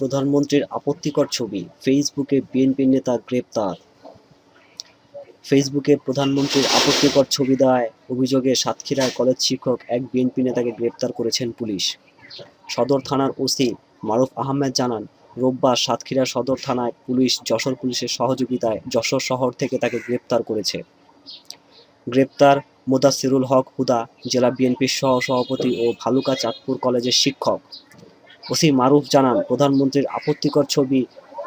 প্রধানমন্ত্রীর আপত্তিকর ছবি ফেসবুকে বিএনপি নেতা গ্রেপ্তার। ফেসবুকে প্রধানমন্ত্রীর আপত্তিকর ছবি দেওয়ায় অভিযোগে সাতক্ষীরার কলেজ শিক্ষক এক বিএনপি নেতাকে গ্রেপ্তার করেছেন পুলিশ। সদর থানার ওসি মারুফ আহমেদ জানান, রোববার সাতক্ষীরা সদর থানায় পুলিশ যশোর পুলিশের সহযোগিতায় যশোর শহর থেকে তাকে গ্রেপ্তার করেছে। গ্রেপ্তার মোদাসিরুল হক হুদা, জেলা বিএনপির সহ সভাপতি ও ভালুকা চাঁদপুর কলেজের শিক্ষক। ওসি মারুফ জানান, প্রধানমন্ত্রীর আপত্তিকর ছবি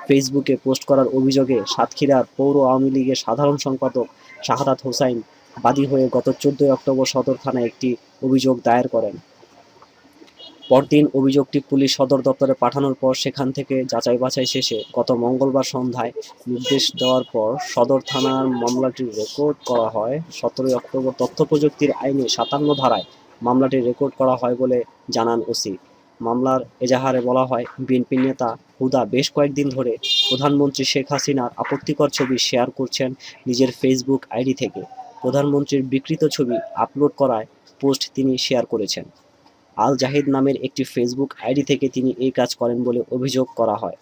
ফেসবুকে পোস্ট করার অভিযোগে সাতক্ষীরার পৌর আওয়ামী লীগের সাধারণ সম্পাদক শাহাদাত হোসাইন বাদী হয়ে গত চোদ্দই অক্টোবর সদর থানায় একটি অভিযোগ দায়ের করেন। পরদিন অভিযোগটি পুলিশ সদর দপ্তরে পাঠানোর পর সেখান থেকে যাচাই বাছাই শেষে গত মঙ্গলবার সন্ধ্যায় নির্দেশ দেওয়ার পর সদর থানার মামলাটি রেকর্ড করা হয়। সতেরোই অক্টোবর তথ্য প্রযুক্তির আইনে সাতান্ন ধারায় মামলাটি রেকর্ড করা হয় বলে জানান ওসি। মামলার এজাহারে বলা হয়, বিএনপি নেতা হুদা বেশ কয়েকদিন ধরে প্রধানমন্ত্রী শেখ হাসিনার আপত্তিকর ছবি শেয়ার করছেন নিজের ফেসবুক আইডি থেকে। প্রধানমন্ত্রীর বিকৃত ছবি আপলোড করায় পোস্ট তিনি শেয়ার করেছেন। আল জাহিদ নামের একটি ফেসবুক আইডি থেকে তিনি এই কাজ করেন বলে অভিযোগ করা হয়।